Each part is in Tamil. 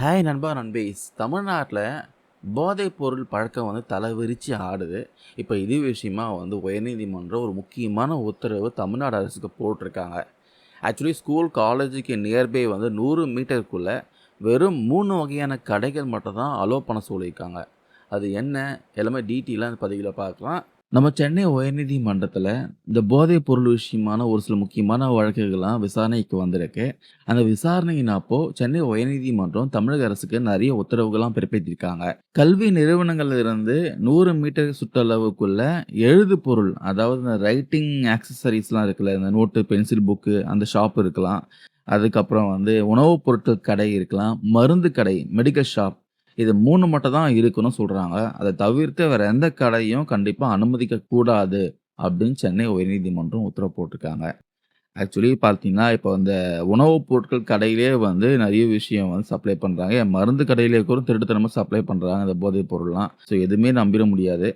ஹாய் நண்பா நண்பீஸ் தமிழ்நாட்டில் போதைப் பொருள் பழக்கம் வந்து தலைவிரிச்சு ஆடுது. இப்போ இது விஷயமா வந்து உயர்நீதிமன்றம் ஒரு முக்கியமான உத்தரவு தமிழ்நாடு அரசுக்கு போட்டிருக்காங்க. ஆக்சுவலி ஸ்கூல் காலேஜுக்கு நியர்பை வந்து நூறு மீட்டருக்குள்ளே வெறும் மூணு வகையான கடைகள் மட்டும் தான் அலோவ் பண்ண சொல்லியிருக்காங்க. அது என்ன? எல்லாமே டீட்டெயிலாக அந்த பதிவில் பார்க்கலாம். நம்ம சென்னை உயர்நீதிமன்றத்தில் இந்த போதைப் பொருள் விஷயமான ஒரு சில முக்கியமான வழக்குகள்லாம் விசாரணைக்கு வந்திருக்கு. அந்த விசாரணையின் அப்போ சென்னை உயர்நீதிமன்றம் தமிழக அரசுக்கு நிறைய உத்தரவுகள்லாம் பிறப்பித்திருக்காங்க. கல்வி நிறுவனங்கள்ல இருந்து நூறு மீட்டர் சுற்றளவுக்குள்ள எழுது பொருள் அதாவது இந்த ரைட்டிங் ஆக்சசரிஸ்லாம் இருக்குல்ல இந்த நோட்டு பென்சில் புக்கு அந்த ஷாப் இருக்கலாம். அதுக்கப்புறம் வந்து உணவுப் பொருட்கள் கடை இருக்கலாம் மருந்து கடை மெடிக்கல் ஷாப் இது மூணு மட்டும் தான் இருக்குன்னு சொல்கிறாங்க அதை தவிர்த்து வேறு எந்த கடையும் கண்டிப்பாக அனுமதிக்க கூடாது அப்படின்னு சென்னை உயர்நீதிமன்றம் உத்தரவு போட்டிருக்காங்க ஆக்சுவலி பார்த்தீங்கன்னா, இப்போ இந்த உணவுப் பொருட்கள் கடையிலேயே வந்து நிறைய விஷயம் வந்து சப்ளை பண்ணுறாங்க என் மருந்து கடையிலே கூட திருட்டுத்தனமாக சப்ளை பண்ணுறாங்க இந்த போதைப் பொருள்லாம். ஸோ எதுவுமே நம்பிட முடியாது.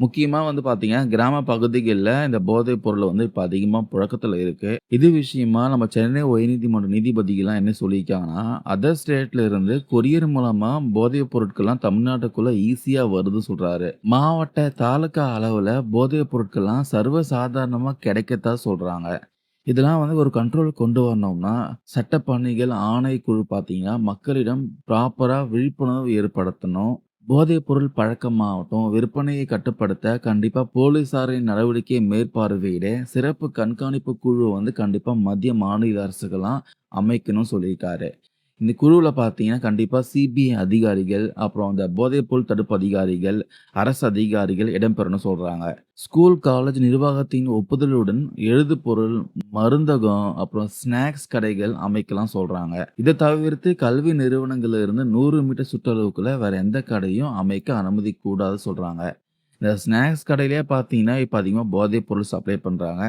முக்கியமாக வந்து பார்த்தீங்கன்னா, கிராம பகுதிகளில் இந்த போதைப் பொருள் வந்து இப்போ அதிகமாக புழக்கத்தில் இருக்குது இது விஷயமா நம்ம சென்னை உயர்நீதிமன்ற நீதிபதிகள்லாம் என்ன சொல்லியிருக்காங்கன்னா, அதர் ஸ்டேட்ல இருந்து கொரியர் மூலமாக போதைப் பொருட்கள்லாம் தமிழ்நாட்டுக்குள்ளே ஈஸியாக வருதுன்னு சொல்கிறாரு மாவட்ட, தாலுகா அளவில் போதைப் பொருட்கள்லாம் சர்வசாதாரணமாக கிடைக்கத்தான் சொல்கிறாங்க இதெல்லாம் வந்து ஒரு கண்ட்ரோல் கொண்டு வரணும்னா, சட்டப்பணிகள் ஆணைக்குழு பார்த்தீங்கன்னா, மக்களிடம் ப்ராப்பராக விழிப்புணர்வு ஏற்படுத்தணும். போதைப் பொருள் பழக்கமாகட்டும், விற்பனையை கட்டுப்படுத்த கண்டிப்பாக போலீசாரின் நடவடிக்கையை மேற்பார்வையிட சிறப்பு கண்காணிப்பு குழு வந்து கண்டிப்பாக மத்திய, மாநில அரசுகளாக அமைக்கணும்னு சொல்லியிருக்காரு. இந்த குழுவில் பார்த்தீங்கன்னா, கண்டிப்பாக சிபிஐ அதிகாரிகள், அப்புறம் அந்த போதைப்பொருள் தடுப்பு அதிகாரிகள், அரசு அதிகாரிகள் இடம்பெறணும்னு சொல்கிறாங்க ஸ்கூல், காலேஜ் நிர்வாகத்தின் ஒப்புதலுடன் எழுதுபொருள், மருந்தகம், அப்புறம் ஸ்நாக்ஸ் கடைகள் அமைக்கலாம் சொல்கிறாங்க இதை தவிர்த்து கல்வி நிறுவனங்கள்ல இருந்து நூறு மீட்டர் சுற்றளவுக்குள்ள வேற எந்த கடையும் அமைக்க அனுமதி கூடாது சொல்கிறாங்க இந்த ஸ்நாக்ஸ் கடையிலேயே பார்த்தீங்கன்னா, இப்போ அதிகமாக போதைப் பொருள் சப்ளை பண்ணுறாங்க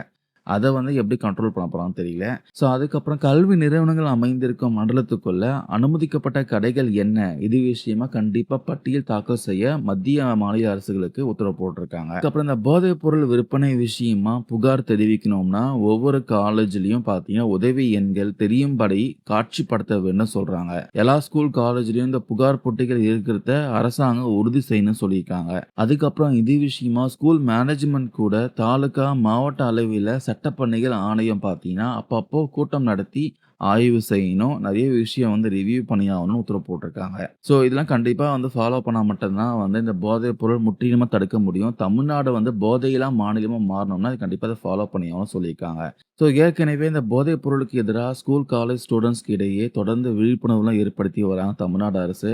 அதை வந்து எப்படி கண்ட்ரோல் பண்ண போகிறான்னு தெரியல. ஸோ அதுக்கப்புறம் கல்வி நிறுவனங்கள் அமைந்திருக்கும் மண்டலத்துக்குள்ள அனுமதிக்கப்பட்ட கடைகள் என்ன? இது விஷயமா கண்டிப்பாக பட்டியல் தாக்கல் செய்ய மத்திய, மாநில அரசுகளுக்கு உத்தரவு போட்டிருக்காங்க. அதுக்கப்புறம் இந்த போதைப் பொருள் விற்பனை விஷயமா புகார் தெரிவிக்கணும்னா, ஒவ்வொரு காலேஜ்லயும் பார்த்தீங்கன்னா, உதவி எண்கள் தெரியும்படி காட்சிப்படுத்த வேண்டும்னு சொல்றாங்க. எல்லா ஸ்கூல், காலேஜ்லயும் இந்த புகார் பொட்டிகள் இருக்கிறத அரசாங்கம் உறுதி செய்யணும்னு சொல்லியிருக்காங்க. அதுக்கப்புறம் இது விஷயமா ஸ்கூல் மேனேஜ்மெண்ட் கூட தாலுகா, மாவட்ட அளவில் சட்டப்பணிகள் ஆணையம் பார்த்தீங்கன்னா, அப்பப்போ கூட்டம் நடத்தி ஆய்வு செய்யணும். நிறைய விஷயம் வந்து ரிவ்யூ பண்ணியாகணும்னு உத்தரவு போட்டிருக்காங்க. ஸோ இதெல்லாம் கண்டிப்பாக வந்து ஃபாலோ பண்ணால் மட்டும்தான் வந்து இந்த போதைப் பொருள் முற்றிலுமாக தடுக்க முடியும். தமிழ்நாடு வந்து போதையெல்லாம் மாநிலமாக மாறணும்னா, அது கண்டிப்பாக அதை ஃபாலோ பண்ணியாகணும்னு சொல்லியிருக்காங்க. ஸோ ஏற்கனவே இந்த போதைப் பொருளுக்கு எதிராக ஸ்கூல், காலேஜ் ஸ்டூடெண்ட்ஸ்க்கு இடையே தொடர்ந்து விழிப்புணர்வுலாம் ஏற்படுத்தி வராங்க தமிழ்நாடு அரசு.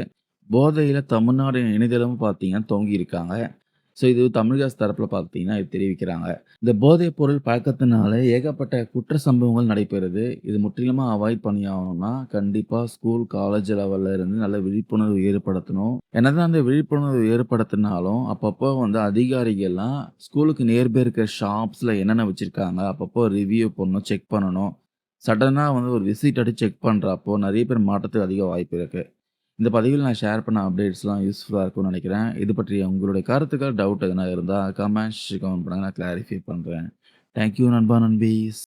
போதையில் தமிழ்நாடு இணையதளமும் பார்த்தீங்கன்னா, துவங்கியிருக்காங்க. ஸோ இது தமிழக தரப்பில் பார்த்தீங்கன்னா, இது தெரிவிக்கிறாங்க. இந்த போதைப் பொருள் பழக்கத்தினால ஏகப்பட்ட குற்ற சம்பவங்கள் நடைபெறுது. இது முற்றிலுமாக அவாய்ட் பண்ணியாகணும்னா, கண்டிப்பாக ஸ்கூல், காலேஜ் லெவல்ல இருந்து நல்ல விழிப்புணர்வு ஏற்படுத்தணும். என்னதான் அந்த விழிப்புணர்வு ஏற்படுத்தினாலும், அப்பப்போ வந்து அதிகாரிகள்லாம் ஸ்கூலுக்கு நேர்பே இருக்கிற ஷாப்ஸில் என்னென்ன வச்சுருக்காங்க அப்பப்போ ரிவ்யூ பண்ணணும், செக் பண்ணணும். சடனாக வந்து ஒரு விசிட் அடி செக் பண்ணுறப்போ நிறைய பேர் மாற்றத்துக்கு அதிக வாய்ப்பு இருக்குது இந்த பதிவில் நான் ஷேர் பண்ண அப்டேட்ஸ்லாம் யூஸ்ஃபுல்லாக இருக்கும்னு நினைக்கிறேன். இது பற்றிய உங்களுடைய கருத்துக்கள், டவுட் எதனா இருந்தால் கமெண்ட்ஸ் கமெண்ட் பண்ணுங்கள் நான் கிளாரிஃபை பண்ணுறேன் தேங்க் யூ நண்பா, நண்பீஸ்.